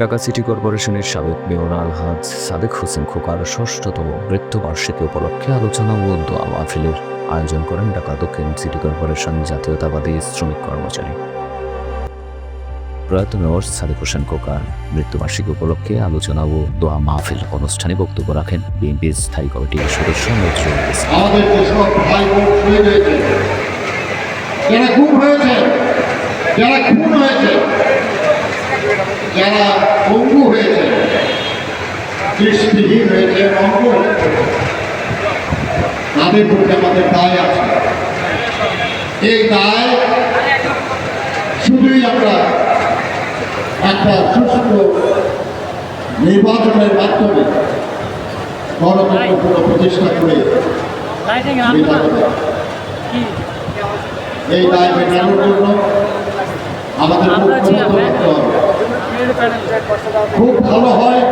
Dhaka city কর্পোরেশনের সাবেক mayor আলহাজ সাদেক হোসেন খোকার ষষ্ঠতম মৃত্যুবার্ষিকী উপলক্ষে আলোচনা ও দোয়া মাহফিলের আয়োজন করেন ঢাকা দক্ষিণ সিটি কর্পোরেশন জাতীয়তাবাদী শ্রমিক কর্মচারী। প্রয়াত মেয়র সাদেক হোসেন খোকার মৃত্যুবার্ষিকী উপলক্ষে আলোচনা ও দোয়া মাহফিল অনুষ্ঠানে বক্তব্য রাখেন বিএনপির স্থায়ী কমিটির সদস্য নজরুল ইসলাম। যারা খুন হয়েছে, যারা দৃষ্টিহীন হয়েছে অঙ্গ তাদের প্রতি আমাদের দায় আছে এই দায় শুধুই আমরা একটা সুস্থ নির্বাচনের মাধ্যমে গণতন্ত্র প্রতিষ্ঠা করে এই দায় মেটানোর জন্য আমাদের খুব ভালো হয়।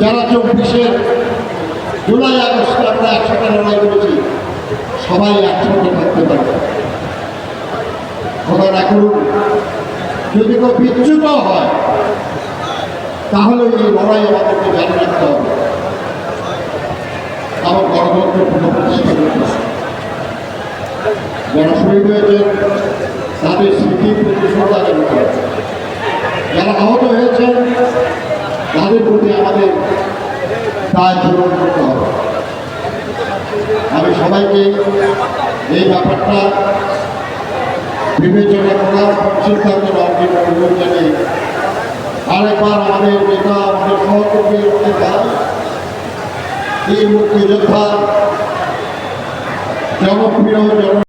যারা চব্বিশের জুলাই আগস্টে আমরা একসাথে লড়াই করেছি, সবাই একসাথে থাকতে পারবে। খোদা না করুন। যদি কেউ বিচ্যুত হয়, তাহলে এই লড়াই আমাদেরকে জারি রাখতে হবে। আমার গণতন্ত্র পুনঃপ্রতিষ্ঠা। যারা শহীদ হয়েছে তাদের স্মৃতির প্রতি শ্রদ্ধা যারা আহত হয়েছেন তাদের প্রতি আমাদের দায় পূরণ করতে হবে। আমি সবাইকে এই ব্যাপারটা বিবেচনা করার সিদ্ধান্ত জন্য অনুরোধ জানিয়ে আরেকবার আমাদের নেতা, আমাদের সহকর্মী ভাই এই মুক্তিযোদ্ধা জনপ্রিয় জন